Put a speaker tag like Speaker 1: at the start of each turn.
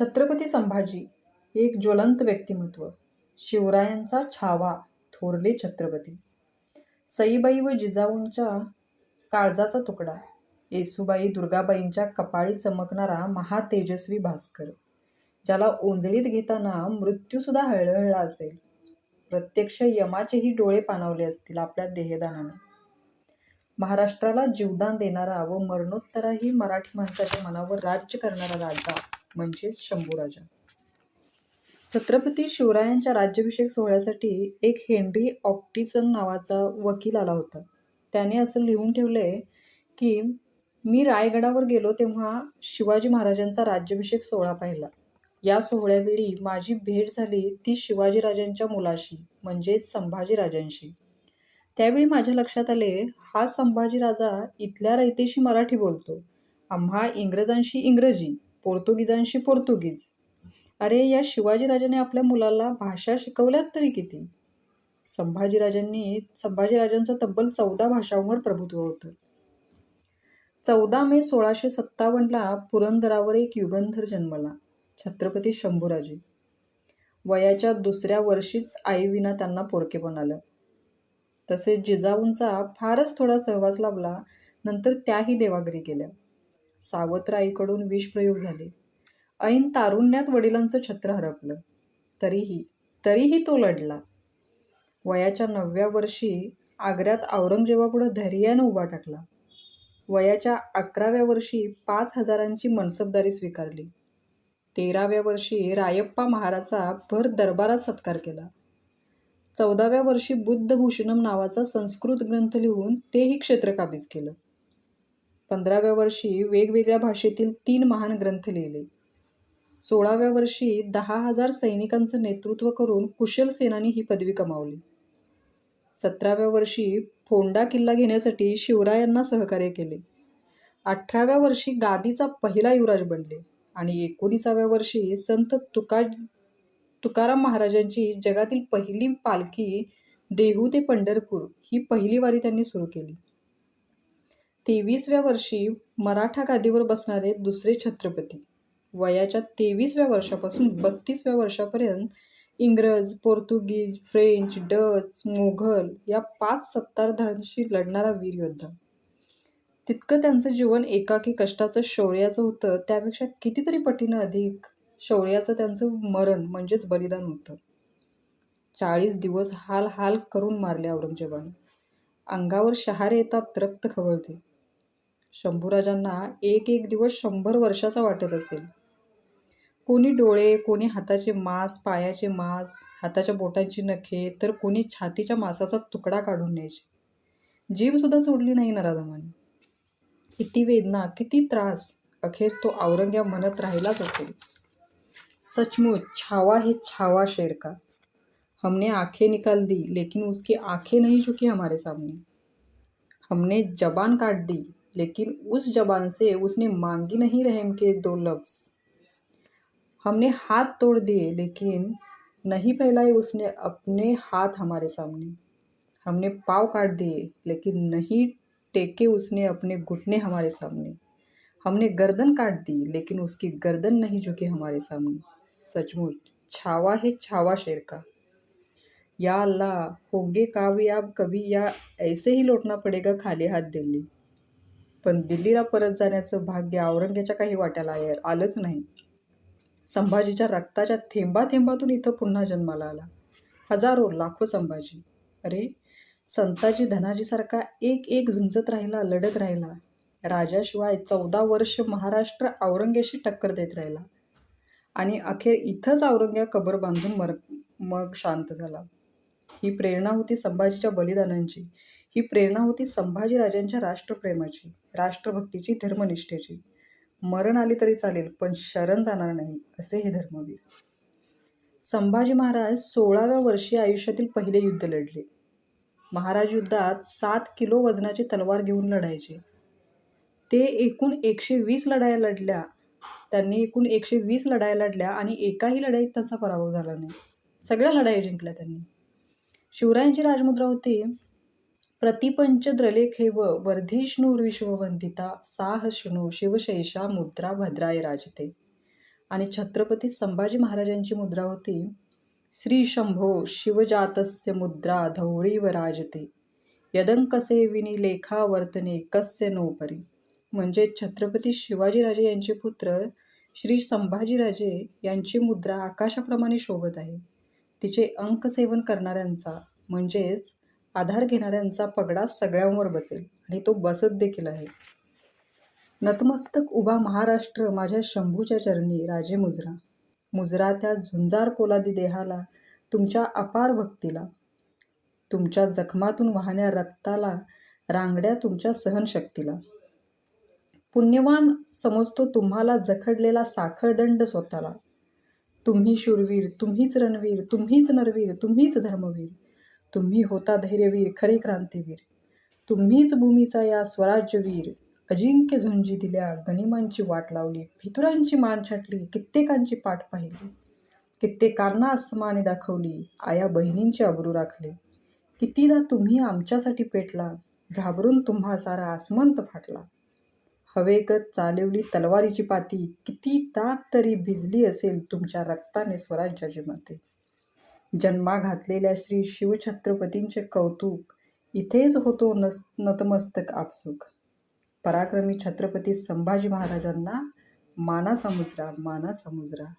Speaker 1: छत्रपती संभाजी हे एक ज्वलंत व्यक्तिमत्व. शिवरायांचा छावा थोरले छत्रपती. सईबाई व जिजाऊंच्या काळजाचा तुकडा. येसूबाई दुर्गाबाईंच्या कपाळी चमकणारा महातेजस्वी भास्कर ज्याला ओंजळीत घेताना मृत्यूसुद्धा हळहळला असेल. प्रत्यक्ष यमाचेही डोळे पाणावले असतील आपल्या देहदानाने. महाराष्ट्राला जीवदान देणारा व मरणोत्तराही मराठी माणसाच्या मनावर राज्य करणारा राजा म्हणजेच शंभूराजा छत्रपती शिवरायांच्या राज्याभिषेक सोहळ्यासाठी एक हेनरी ऑक्टिसन नावाचा वकील आला होता. त्याने असं लिहून ठेवले की मी रायगडावर गेलो तेव्हा शिवाजी महाराजांचा राज्याभिषेक सोहळा पाहिला. या सोहळ्यावेळी माझी भेट झाली ती शिवाजीराजांच्या मुलाशी म्हणजेच संभाजीराजांशी त्यावेळी माझ्या लक्षात आले हा संभाजीराजा इथल्या रयतेशी मराठी बोलतो. आम्हा इंग्रजांशी इंग्रजी. पोर्तुगीजांशी पोर्तुगीज. अरे या शिवाजीराजाने आपल्या मुलाला भाषा शिकवल्यात तरी किती? संभाजीराजांनी संभाजीराजांचं तब्बल चौदा भाषांवर प्रभुत्व होतं. चौदा मे सोळाशे सत्तावन्नला पुरंदरावर एक युगंधर जन्मला छत्रपती शंभूराजे. वयाच्या दुसऱ्या वर्षीच आईविना त्यांना पोरकेपण आलं तसेच जिजाऊंचा फारच थोडा सहवास लाभला नंतर त्याही देवागिरी गेल्या. सावत्र आईकडून विषप्रयोग झाले. ऐन तारुण्यात वडिलांचं छत्र हरपलं. तरीही तरीही तो लढला. वयाच्या नवव्या वर्षी आग्र्यात औरंगजेबापुढं धैर्यानं उभा टाकला वयाच्या अकराव्या वर्षी पाच हजारांची मनसबदारी स्वीकारली. तेराव्या वर्षी रायप्पा महाराजचा भर दरबारात सत्कार केला. चौदाव्या वर्षी बुद्धभूषणम नावाचा संस्कृत ग्रंथ लिहून तेही क्षेत्र काबीज केलं. पंधराव्या वर्षी वेगवेगळ्या भाषेतील तीन महान ग्रंथ लिहिले. सोळाव्या वर्षी दहा हजार सैनिकांचं नेतृत्व करून कुशल सेनानी ही पदवी कमावली. सतराव्या वर्षी फोंडा किल्ला घेण्यासाठी शिवरायांना सहकार्य केले. अठराव्या वर्षी गादीचा पहिला युवराज बनले आणि एकोणीसाव्या वर्षी संत तुका तुकाराम महाराजांची जगातील पहिली पालखी देहू ते पंढरपूर ही पहिली वारी त्यांनी सुरू केली. तेवीसव्या वर्षी मराठा गादीवर बसणारे दुसरे छत्रपती. वयाच्या तेवीसव्या वर्षापासून बत्तीसव्या वर्षापर्यंत इंग्रज पोर्तुगीज फ्रेंच डच मोघल या पाच सत्ताधारांशी लढणारा वीर योद्धा तितकं त्यांचं जीवन एकाकी कष्टाचं शौर्याचं होतं त्यापेक्षा कितीतरी पटीनं अधिक शौर्याचं त्यांचं मरण म्हणजेच बलिदान होतं. चाळीस दिवस हाल हाल करून मारले औरंगजेबानं. अंगावर शहारे येतात रक्त खवळते. शंभूराजांना एक एक दिवस शंभर वर्षाचा वाटत असेल. कोणी डोळे कोणी हाताचे मांस पायाचे मांस हाताच्या बोटांची नखे तर कोणी छातीच्या मांसाचा तुकडा काढून न्यायचे. जीवसुद्धा सोडली नाही नराधमाने. किती वेदना किती त्रास. अखेर तो औरंग्या म्हणत राहिलाच असेल. सचमुच छावा हे छावा शेर का? हमने आंखें निकाल दी लेकिन उसकी आंखें नहीं झुकी हमारे सामने. हमने जबान काट दी लेकिन उस जबान से उसने मांगी नहीं रहम के दो लफ्ज़। हमने हाथ तोड़ दिए, लेकिन नहीं फैलाए उसने अपने हाथ हमारे सामने। हमने पाँव काट दिए, लेकिन नहीं टेके उसने अपने घुटने हमारे सामने। हमने गर्दन काट दी, लेकिन उसकी गर्दन नहीं झुकी हमारे सामने। सचमुच, छावा है छावा शेर का। या अल्लाह, होगे कामयाब कभी या ऐसे ही लौटना पडेगा खाली हाथ दिल्ली पण दिल्लीला परत जाण्याचं भाग्य औरंग्याच्या काही वाट्याला आलंच नाही. संभाजीच्या रक्ताच्या थेंबा थेंबातून इथं पुन्हा जन्माला आला. हजारो लाखो संभाजी. अरे संताजी धनाजीसारखा एक एक झुंजत राहिला लढत राहिला. राजाशिवाय चौदा वर्ष महाराष्ट्र औरंगेशी टक्कर देत राहिला. आणि अखेर इथंच औरंग्या कबर बांधून मर मग शांत झाला. ही प्रेरणा होती संभाजीच्या बलिदानांची. ही प्रेरणा होती संभाजीराजांच्या राष्ट्रप्रेमाची राष्ट्रभक्तीची धर्मनिष्ठेची. मरण आली तरी चालेल पण शरण जाणार नाही असे हे धर्मवीर. संभाजी महाराज सोळाव्या वर्षी आयुष्यातील पहिले युद्ध लढले. महाराज युद्धात सात किलो वजनाची तलवार घेऊन लढायचे. ते एकूण एकशे वीस लढाया लढल्या. त्यांनी एकूण एकशे वीस लढाया लढल्या आणि एकाही लढाईत त्यांचा पराभव झाला नाही. सगळ्या लढाई जिंकल्या त्यांनी. शिवरायांची राजमुद्रा होती प्रतिपंच द्रलेखेव वर्धिष्णुर्विश्ववंदिता साहशृणु शिवशैषा मुद्रा भद्राय राजते. आणि छत्रपती संभाजी महाराजांची मुद्रा होती श्री शंभो शिवजातस्य मुद्रा धौरीव राजते. यदंकसे विनी लेखा वर्तने कस्य नोपरी म्हणजे छत्रपती शिवाजीराजे यांचे पुत्र श्री संभाजीराजे यांची मुद्रा आकाशाप्रमाणे शोभत आहे. तिचे अंकसेवन करणाऱ्यांचा म्हणजेच आधार घेणाऱ्यांचा पगडा सगळ्यांवर बसेल आणि तो बसत देखील आहे. नतमस्तक उभा महाराष्ट्र माझ्या शंभूच्या चरणी राजे मुजरा. मुजरा त्या झुंजार पोलादी देहाला तुमच्या अपार भक्तीला. तुमच्या जखमातून वाहण्या रक्ताला रांगड्या तुमच्या सहनशक्तीला. पुण्यवान समजतो तुम्हाला जखडलेला साखळदंड स्वतःला. तुम्ही शूरवीर तुम्हीच रणवीर तुम्हीच नरवीर तुम्हीच धर्मवीर. तुम्ही होता धैर्यवीर खरे क्रांतीवीर. तुम्हीच भूमीचा या स्वराज्यवीर. अजिंक्य झुंजी दिल्या गनिमांची वाट लावली. फितुरांची मान छाटली कित्येकांची पाठ पाहिली. कित्येकांना अस्माने दाखवली आया बहिणींचे अब्रू राखले. कितीदा तुम्ही आमच्यासाठी पेटला घाबरून तुम्हा सारा आसमंत फाटला. हवेगत चालवली तलवारीची पाती किती तात तरी भिजली असेल तुमच्या रक्ताने स्वराज्याची मते. जन्मा घातलेल्या श्री शिवछत्रपतींचे कौतुक. इथेच होतो नस नतमस्तक आपसूक. पराक्रमी छत्रपती संभाजी महाराजांना मानाचा मुजरा मानाचा मुजरा